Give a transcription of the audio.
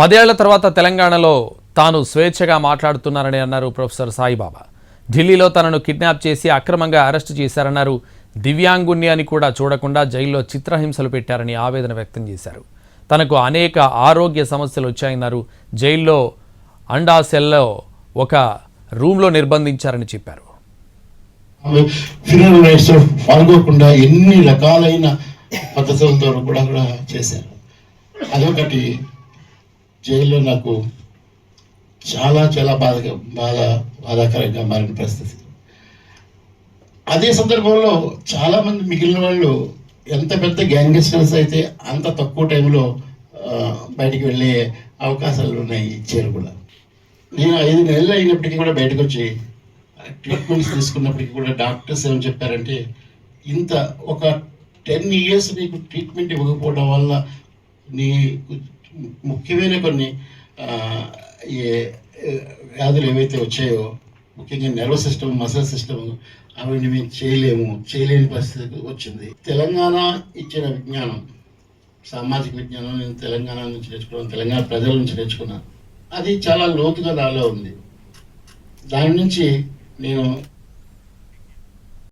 పదేళ్ళ తర్వాత తెలంగాణలో తాను స్వేచ్ఛగా మాట్లాడుతున్నారని అన్నారు ప్రొఫెసర్ సాయిబాబా. ఢిల్లీలో తనను కిడ్నాప్ చేసి అక్రమంగా అరెస్టు చేశారన్నారు దివ్యాంగుణ్ణి అని కూడా చూడకుండా జైల్లో చిత్రహింసలు పెట్టారని ఆవేదన వ్యక్తం చేశారు. తనకు అనేక ఆరోగ్య సమస్యలు వచ్చాయన్నారు. జైల్లో అండా సెల్లో ఒక రూమ్లో నిర్బంధించారని చెప్పారు. రైట్స్ పాల్గొకుండా ఎన్ని రకాలైన పద్ధతులతో కూడా కూడా చేశారు. అదొకటి. జైల్లో నాకు చాలా చాలా బాధ బాధ బాధాకరంగా మారిన పరిస్థితి. అదే సందర్భంలో చాలామంది మిగిలిన వాళ్ళు ఎంత పెద్ద గ్యాంగ్స్టర్స్ అయితే అంత తక్కువ టైంలో బయటికి వెళ్ళే అవకాశాలు ఉన్నాయి ఇచ్చారు కూడా. నేను ఐదు నెలలు అయినప్పటికీ కూడా బయటకు వచ్చి ట్రీట్మెంట్స్ తీసుకున్నప్పటికీ కూడా డాక్టర్స్ ఏమని చెప్పారంటే ఇంత ఒక టెన్ ఇయర్స్ నీకు ట్రీట్మెంట్ ఇవ్వకపోవడం వల్ల నీ ముఖ్యమైన కొన్ని ఏ- వ్యాధులు ఏవైతే వచ్చాయో ముఖ్యంగా నర్వస్ సిస్టమ్ మసల్ సిస్టమ్ అవన్నీ మేము చేయలేము చేయలేని పరిస్థితి వచ్చింది. తెలంగాణ ఇచ్చిన విజ్ఞానం సామాజిక విజ్ఞానం నేను తెలంగాణ నుంచి నేర్చుకున్నాను తెలంగాణ ప్రజల నుంచి నేర్చుకున్నాను. అది చాలా లోతుగా నాలో ఉంది. దాని నుంచి నేను